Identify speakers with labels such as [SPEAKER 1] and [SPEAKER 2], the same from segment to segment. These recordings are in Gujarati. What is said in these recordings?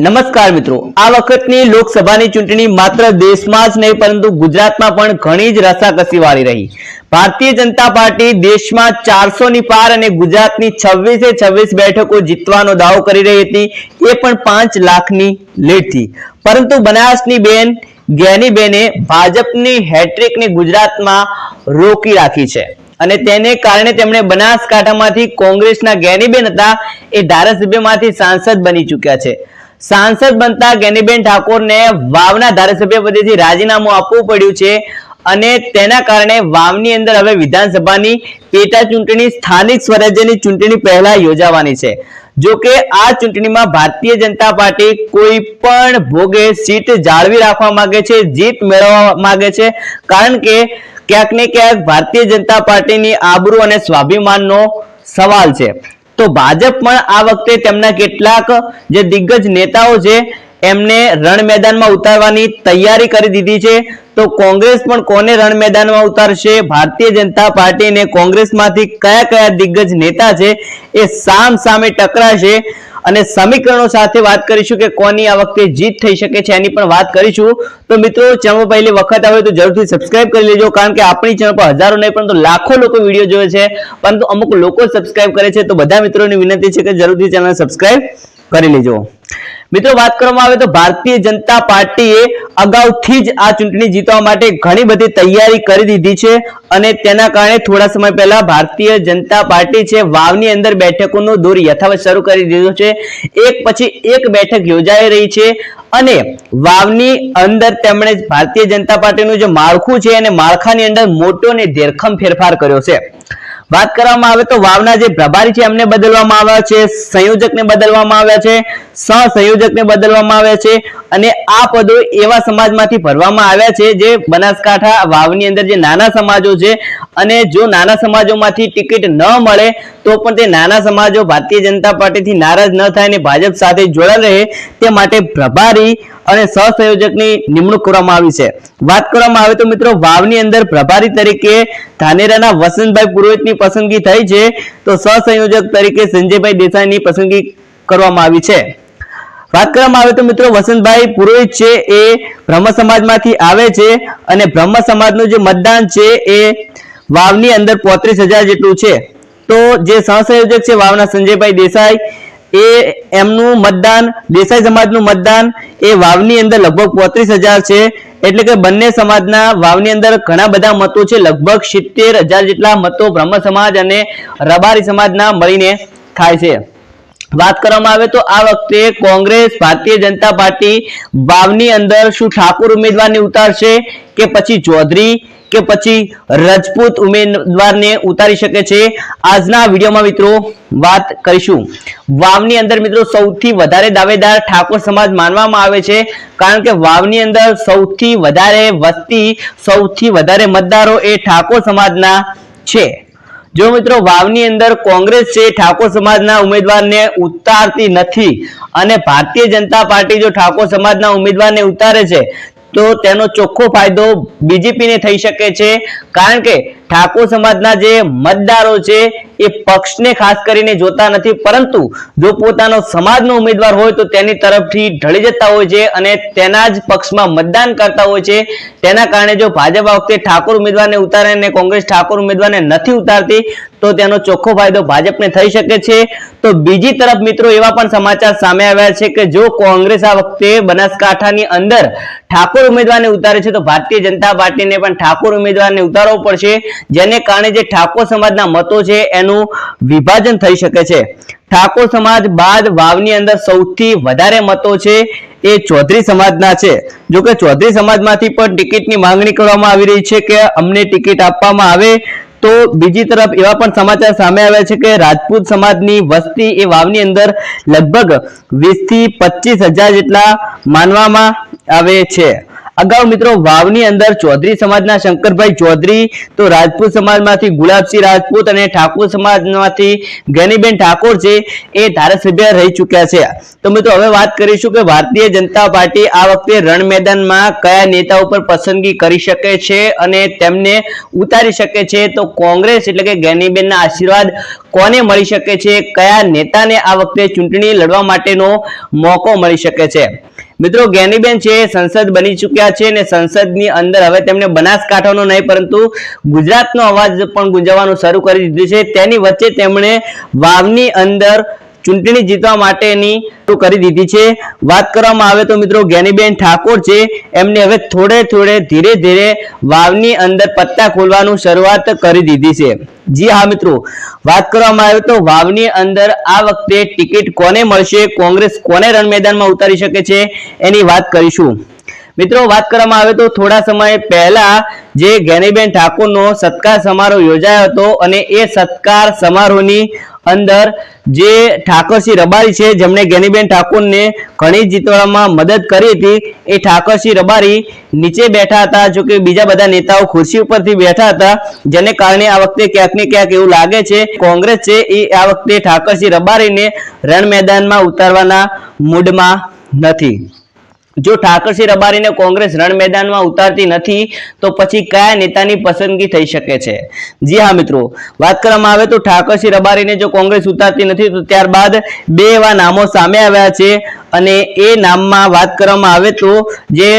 [SPEAKER 1] નમસ્કાર મિત્રો, આ વખતની લોકસભાની ચૂંટણી માત્ર દેશમાં જ નહીં, પરંતુ ગુજરાતમાં પણ ઘણી જ રસાકસી વાળી રહી. ભારતીય જનતા પાર્ટી દેશમાં ચારસો ની પાર અને ગુજરાતની છવ્વીસે છવ્વીસ બેઠકો જીતવાનો દાવો કરી રહી હતી. એ પણ પાંચ લાખની લીડથી. પરંતુ બનાસની બેન જ્ઞાનીબેને ભાજપની હેટ્રિકને ગુજરાતમાં રોકી રાખી છે. અને તેને કારણે તેમણે બનાસકાંઠામાંથી કોંગ્રેસના જ્ઞાનીબેન હતા, એ ધારાસભ્યમાંથી સાંસદ બની ચૂક્યા છે. સાંસદ બનતા ગેનીબેન ઠાકોરને વાવના ધારાસભ્ય પદેથી રાજીનામું આપવું પડ્યું છે અને તેના કારણે વાવની અંદર હવે વિધાનસભાની પેટા ચૂંટણી સ્થાનિક સ્વરાજ્યની ચૂંટણી પહેલા યોજાવાની છે. જો કે આ ચૂંટણીમાં ભારતીય જનતા પાર્ટી કોઈ પણ ભોગે સીટ જાળવી રાખવા માંગે છે, જીત મેળવવા માંગે છે, કારણ કે ક્યાંક ને ક્યાંક ભારતીય જનતા પાર્ટીની આબરૂ અને સ્વાભિમાનનો સવાલ છે. તો ભાજપ પણ આ વખતે તેમના કેટલાક જે દિગ્ગજ નેતાઓ છે, એમને રણ મેદાનમાં ઉતારવાની તૈયારી કરી દીધી છે. તો કોંગ્રેસ પણ કોને રણ મેદાનમાં ઉતારશે? ભારતીય જનતા પાર્ટી અને કોંગ્રેસમાંથી કયા કયા દિગ્ગજ નેતા છે, એ સામ સામે ટકરાશે. અને સમીકરણો સાથે વાત કરીશું કે કોની આ વખતે જીત થઈ શકે છે, એની પણ વાત કરીશું. તો મિત્રો, ચેનલ પહેલી વખત આવે તો જરૂરથી સબસ્ક્રાઇબ કરી લેજો, કારણ કે આપણી ચેનલ પર હજારો નહીં, પરંતુ લાખો લોકો વીડિયો જોવે છે. પરંતુ અમુક લોકો સબસ્ક્રાઇબ કરે છે, તો બધા મિત્રોની વિનંતી છે કે જરૂરથી ચેનલ સબસ્ક્રાઇબ કરી લેજો. મિત્રો, વાત કરવામાં આવે તો ભારતીય જનતા પાર્ટીએ અગાઉથી જ આ ચૂંટણી જીતવા માટે ઘણી બધી તૈયારી કરી દીધી છે અને તેના કારણે થોડા સમય પહેલા ભારતીય જનતા પાર્ટી છે વાવની અંદર બેઠકોનો દોર યથાવત શરૂ કરી દીધો છે. એક પછી એક બેઠક યોજાઈ રહી છે અને વાવની અંદર તેમણે ભારતીય જનતા પાર્ટીનું જે માળખું છે અને માળખાની અંદર મોટો અને ધેરખમ ફેરફાર કર્યો છે. વાત કરવામાં આવે તો વાવના જે પ્રભારી છે, એમને બદલવામાં આવ્યા છે, સંયોજકને બદલવામાં આવ્યા છે, સહસંયોજકને બદલવામાં આવ્યા છે અને આ પદો એવા સમાજમાંથી ભરવામાં આવ્યા છે જે બનાસકાંઠા વાવની અંદર જે નાના સમાજો છે અને જો નાના સમાજોમાંથી ટિકિટ ન મળે તો પણ તે નાના સમાજો ભારતીય જનતા પાર્ટીથી નારાજ ન થાય અને ભાજપ સાથે જોડાયેલ રહે તે માટે પ્રભારી અને સહસંયોજકની નિમણૂક કરવામાં આવી છે. વાત કરવામાં આવે તો મિત્રો વાવની અંદર પ્રભારી તરીકે ધાનેરાના વસંતભાઈ પુરોહિતની પસંદગી થઈ છે. તો સહસંયોજક તરીકે સંજયભાઈ દેસાઈની પસંદગી કરવામાં આવી છે. વાત કરવામાં આવે તો મિત્રો વસંતભાઈ પુરોહિત છે એ બ્રહ્મ સમાજમાંથી આવે છે અને બ્રહ્મ સમાજનું જે મતદાન છે એ વાવની અંદર પોત્રીસ જેટલું છે. તો જે સહસંયોજક છે વાવના સંજયભાઈ દેસાઈ એ એમનું મતદાન, દેસાઈ સમાજનું મતદાન, એ વાવની અંદર લગભગ પોત્રીસ હજાર છે. એટલે કે બંને સમાજના વાવની અંદર ઘણા બધા મતો છે. લગભગ સિત્તેર હજાર જેટલા મતો બ્રહ્મ સમાજ અને રબારી સમાજના મળીને થાય છે. વાત કરવામાં આવે તો આ વખતે કોંગ્રેસ, ભારતીય જનતા પાર્ટી વાવની અંદર શું ઠાકોર ઉમેદવારને ઉતારશે કે પછી ચૌધરી કે પછી રજપૂત ઉમેદવારને ઉતારી શકે છે? આજના વિડીયોમાં મિત્રો વાત કરીશું. વાવની અંદર મિત્રો સૌથી વધારે દાવેદાર ઠાકોર સમાજ માનવામાં આવે છે કારણ કે વાવની અંદર સૌથી વધારે વસ્તી, સૌથી વધારે મતદારો એ ઠાકોર સમાજના છે. જો મિત્રો વાવની અંદર કોંગ્રેસ છે, ઠાકોર સમાજના ઉમેદવારને ઉતારતી નથી. અને ભારતીય જનતા પાર્ટી જો ઠાકોર સમાજના ઉમેદવારને ઉતારે છે તો તેનો ચોખ્ખો ફાયદો બીજેપીને થઈ શકે છે. કારણ કે ઠાકોર સમાજના જે મતદારો છે, એ પક્ષને ખાસ કરીને જોતા નથી. પરંતુ જો પોતાનો સમાજનો ઉમેદવાર હોય તો તેની તરફથી ઢળી જતા હોય છે અને તેના જ પક્ષમાં મતદાન કરતા હોય છે. તેના કારણે જો ભાજપ આ વખતે ઠાકોર ઉમેદવારને ઉતારે અને કોંગ્રેસ ઠાકોર ઉમેદવારને નથી ઉતારતી તો તેનો ચોખ્ખો ફાયદો ભાજપને થઈ શકે છે. તો બીજી તરફ મિત્રો એવા પણ સમાચાર સામે આવ્યા છે કે જો કોંગ્રેસ આ વખતે બનાસકાંઠાની અંદર ઠાકોર ઉમેદવારને ઉતારે છે, તો ભારતીય જનતા પાર્ટીને પણ ઠાકોર ઉમેદવારને ઉતારવો પડશે. જેને કારણે જે ઠાકોર સમાજના મતો છે, એનું વિભાજન થઈ શકે છે. ઠાકોર સમાજ બાદ વાવની અંદર સૌથી વધારે મતો છે, એ ચૌધરી સમાજના છે. જો કે ચૌધરી સમાજમાંથી પણ ટિકિટની માંગણી કરવામાં આવી રહી છે કે અમને ટિકિટ આપવામાં આવે તો બીજી તરફ એવા પણ સમાચાર સામે આવ્યા છે કે રાજપૂત સમાજની વસ્તી એ વાવની અંદર લગભગ વીસથી પચીસ હજાર જેટલા માનવામાં આવે છે. અગાઉ મિત્રો વાવની અંદર ચૌધરી સમાજના શંકરભાઈ ચૌધરી, તો રાજપૂત સમાજમાંથી ગુલાબસિંહ રાજપૂત અને ઠાકોર સમાજમાંથી જ્ઞાનીબેન ઠાકોર છે, એ ધારાસભ્ય રહી ચૂક્યા છે. તો મિત્રો હવે વાત કરીશું કે ભારતીય જનતા પાર્ટી આ વખતે રણ મેદાનમાં કયા નેતા ઉપર પસંદગી કરી શકે છે અને તેમને ઉતારી શકે છે? તો કોંગ્રેસ એટલે કે જ્ઞાનીબેનના આશીર્વાદ કોને મળી શકે છે? કયા નેતાને આ વખતે ચૂંટણી લડવા માટેનો મોકો મળી શકે છે? મિત્રો, ગેનીબેન છે, સંસદ બની ચૂક્યા છે અને સંસદની અંદર હવે તેમને બનાસકાંઠાનો નહીં, પરંતુ ગુજરાતનો અવાજ પણ ગુંજવવાનું શરૂ કરી દીધું છે. તેની વચ્ચે તેમણે વાવની અંદર ચૂંટણી જીતવા માટેની કરી દીધી છે. વાત કરવામાં આવે તો મિત્રો જ્ઞાનીબેન ઠાકોર છે. એમને હવે થોડે થોડે ધીરે ધીરે વાવની અંદર પત્તા ખોલવાનું શરૂઆત કરી દીધી છે. જી હા મિત્રો, વાત કરવામાં આવે તો વાવની અંદર આ વખતે ટિકિટ કોને મળશે? કોંગ્રેસ કોને રણ મેદાનમાં ઉતારી શકે છે? એની વાત કરીશું. મિત્રો, વાત કરવામાં આવે તો થોડા સમય પહેલા જે જ્ઞાનીબેન ઠાકોરનો સત્કાર સમારોહ યોજાયો હતો અને એ સત્કાર સમારોહની અંદર જે ઠાકોરસિંહ રબારી છે, જેમણે જ્ઞાનીબેન ઠાકોરને ઘણી જીતવામાં મદદ કરી હતી, એ ઠાકોરસિંહ રબારી નીચે બેઠા હતા, જો કે બીજા બધા નેતાઓ ખુરશી ઉપરથી બેઠા હતા, જેને કારણે આ વખતે ક્યાંક ને ક્યાંક એવું લાગે છે, કોંગ્રેસ છે, એ આ વખતે ઠાકોરસિંહ રબારીને રણ મેદાનમાં ઉતારવાના મૂડમાં નથી. જો ઠાકરસિંહ રબારીને કોંગ્રેસ રણ મેદાનમાં ઉતારતી નથી, તો પછી કયા નેતાની પસંદગી થઈ શકે છે? જી હા, મિત્રો. વાત કરવામાં આવે તો ઠાકરસિંહ રબારીને જો કોંગ્રેસ ઉતારતી નથી, તો ત્યારબાદ બે એવા નામો સામે આવ્યા છે અને એ નામમાં વાત કરવામાં આવે તો જે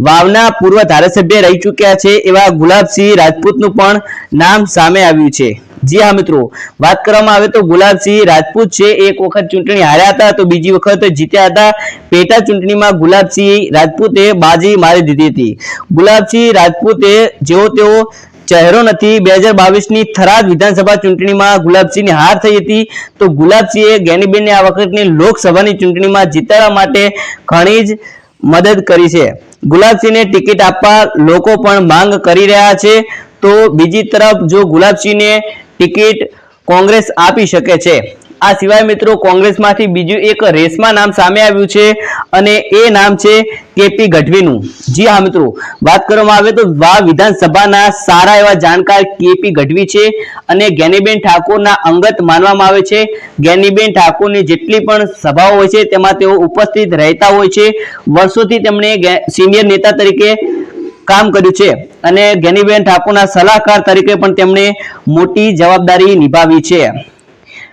[SPEAKER 1] વાવના પૂર્વ ધારાસભ્ય રહી ચૂક્યા છે, એવા ગુલાબસિંહ રાજપૂતનું પણ નામ સામે આવ્યું છે. જી હા, મિત્રો. વાત કરવામાં આવે તો ગુલાબસિંહ રાજપૂત છે. એક વખત ચૂંટણી હાર્યા હતા તો બીજી વખત જીત્યા હતા. પેટા ચૂંટણીમાં ગુલાબસિંહ રાજપૂતે બાજી મારી દીધી હતી. ગુલાબસિંહ રાજપૂતે, જેઓ તેઓ ચહેરો નથી, બે હજાર બાવીસની થરાદ વિધાનસભા ચૂંટણીમાં ગુલાબસિંહની હાર થઈ હતી. તો ગુલાબસિંહે ગેનીબેનને આ વખતની લોકસભાની ચૂંટણીમાં જીતાડવા માટે ઘણી જ મદદ કરી છે. ગુલાબસિંહને ટિકિટ આપવા લોકો પણ માંગ કરી રહ્યા છે. તો બીજી તરફ જો ગુલાબસિંહને ટિકિટ કોંગ્રેસ આપી શકે છે. આ સિવાય મિત્રો કોંગ્રેસમાંથી બીજું એક રેસમાં નામ સામે આવ્યું છે અને એ નામ છે કેપી ગઢવીનું. જી હા મિત્રો, વાત કરવામાં આવે તો વા વિધાનસભાના સારા એવા જાણકાર કેપી ગઢવી છે અને જ્ઞાનીબેન ઠાકોરના અંગત માનવામાં આવે છે. જ્ઞાનીબેન ઠાકોરની જેટલી પણ સભાઓ હોય છે તેમાં તેઓ ઉપસ્થિત રહેતા હોય છે. વર્ષોથી તેમણે સિનિયર નેતા તરીકે કામ કર્યું છે. અને જ્ઞાનીબેન ઠાકોરના સલાહકાર તરીકે પણ તેમણે મોટી જવાબદારી નિભાવી છે.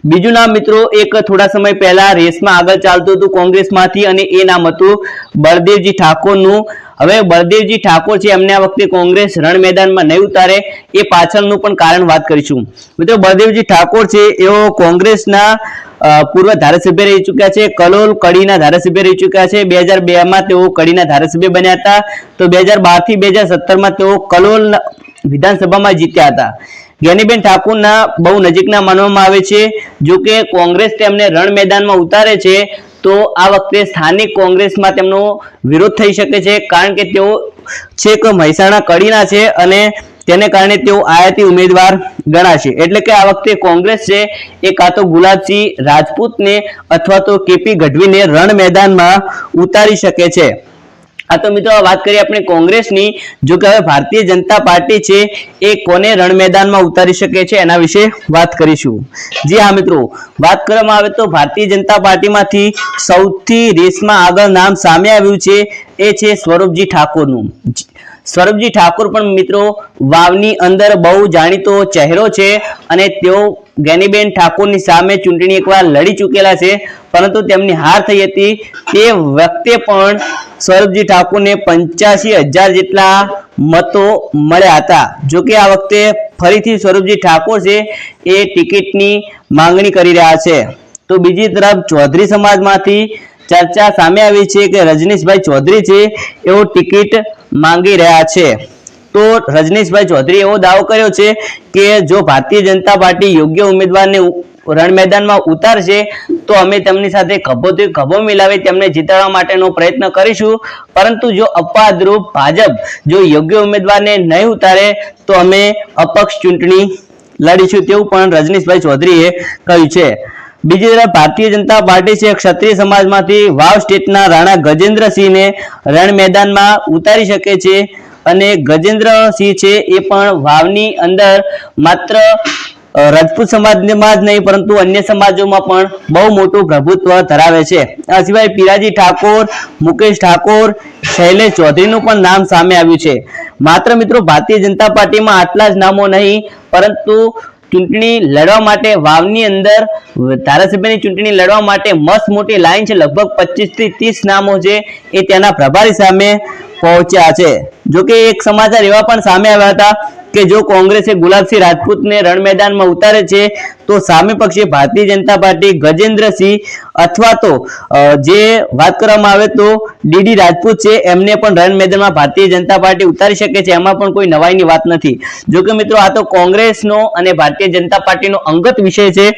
[SPEAKER 1] બીજું નામ મિત્રો, એક થોડા સમય પહેલા રેસમાં આગળ ચાલતું હતું કોંગ્રેસમાંથી અને એ નામ હતું બળદેવજી ઠાકોરનું. હવે બળદેવજી ઠાકોર છે, એમને આ વખતે કોંગ્રેસ રણ મેદાનમાં નહીં ઉતારે, એ પાછળનું પણ કારણ વાત કરીશું. મિત્રો, બળદેવજી ઠાકોર છે, એઓ કોંગ્રેસના પૂર્વ ધારાસભ્ય રહી ચૂક્યા છે, કલોલ કડીના ધારાસભ્ય રહી ચૂક્યા છે. બે હજાર બેમાં તેઓ કડીના ધારાસભ્ય બન્યા હતા. તો બે હજાર બારથી બે હજાર સત્તરમાં તેઓ કલોલ વિધાનસભામાં જીત્યા હતા. જ્ઞાનીબેન ઠાકુરના બહુ નજીકના માનવામાં આવે છે. જો કે કોંગ્રેસ તેમને રણ મેદાનમાં ઉતારે છે, તો આ વખતે સ્થાનિક કોંગ્રેસમાં તેમનો વિરોધ થઈ શકે છે, કારણ કે તેઓ છેક મહેસાણા કડીના છે અને તેને કારણે તેઓ આયાતી ઉમેદવાર ગણાશે. એટલે કે આ વખતે કોંગ્રેસ છે, એ કાં તો ગુલાબસિંહ રાજપૂતને અથવા તો કેપી ગઢવીને રણ મેદાનમાં ઉતારી શકે છે. આ તો મિત્રો વાત કરીએ આપણે કોંગ્રેસની, જો કે હવે ભારતીય જનતા પાર્ટી છે, એ કોને રણ મેદાનમાં ઉતારી શકે છે એના વિશે વાત કરીશું. જી હા મિત્રો, વાત કરવામાં આવે તો ભારતીય જનતા પાર્ટીમાંથી સૌથી રેસમાં આગળ નામ સામે આવ્યું છે, એ છે સ્વરૂપજી ઠાકોરનું. સ્વરૂપજી ઠાકોર પણ મિત્રો વાવની અંદર બહુ જાણીતો ચહેરો છે અને તેઓ જ્ઞાનીબેન ઠાકોરની સામે ચૂંટણી એકવાર લડી ચૂકેલા છે. પરંતુ તેમની હાર થઈ હતી. તે વખતે પણ સ્વરૂપજી ઠાકોરને પંચ્યાસી હજાર જેટલા મતો મળ્યા હતા. જો કે આ વખતે ફરીથી સ્વરૂપજી ઠાકોર છે એ ટિકિટની માંગણી કરી રહ્યા છે. તો બીજી તરફ ચૌધરી સમાજમાંથી ચર્ચા સામે આવી છે કે રજનીશભાઈ ચૌધરી છે. એઓ ટિકિટ માંગી રહ્યા છે. તો રજનીશભાઈ ચૌધરી એવો દાવો કર્યો છે કે જો ભારતીય જનતા પાર્ટી યોગ્ય ઉમેદવારને રણ મેદાનમાં ઉતારશે, તો અમે તેમની સાથે ખભોથી ખભો મિલાવી તેમને જીતાડવા માટેનો પ્રયત્ન કરીશું. પરંતુ જો અપવાદરૂપ ભાજપ જો યોગ્ય ઉમેદવારને નહીં ઉતારે, તો અમે અપક્ષ ચૂંટણી લડીશું તેવું પણ રજનીશભાઈ ચૌધરીએ કહ્યું છે. બીજી તરફ ભારતીય જનતા પાર્ટી છે, ક્ષત્રિય સમાજમાંથી વાવ સ્ટેટના રાણા ગજેન્દ્રસિંહને રણ મેદાનમાં ઉતારી શકે છે અને ગજેન્દ્રસિંહ છે એ પણ વાવની અંદર માત્ર રાજપૂત સમાજમાં જ નહીં, પરંતુ અન્ય સમાજોમાં પણ બહુ મોટું પ્રભુત્વ ધરાવે છે. આ સિવાય પીરાજી ઠાકોર, મુકેશ ઠાકોર, શૈલેષ ચૌધરીનું પણ નામ સામે આવ્યું છે. માત્ર મિત્રો, ભારતીય જનતા પાર્ટીમાં આટલા જ નામો નહીં, પરંતુ ચૂંટણી લડવા માટે વાવની અંદર ધારાસભ્યની ચૂંટણી લડવા માટે મસ્ત મોટી લાઈન છે. લગભગ પચીસથી ત્રીસ નામો છે એ તેના પ્રભારી સામે પહોંચ્યા છે. જોકે એક સમાચાર એવા પણ સામે આવ્યા હતા કે જો કોંગ્રેસે ગુલાબસિંહ રાજપૂતને રણ મેદાનમાં ઉતારે છે, તો સામે પક્ષે ભારતીય જનતા પાર્ટી ગજેન્દ્રસિંહ અથવા તો જે વાત કરવામાં આવે તો ડીડી રાજપૂત છે, એમને પણ રણ મેદાનમાં ભારતીય જનતા પાર્ટી ઉતારી શકે છે, એમાં પણ કોઈ નવાઈની વાત નથી. જો કે મિત્રો, આ તો કોંગ્રેસનો અને ભારતીય જનતા પાર્ટીનો અંગત વિષય છે.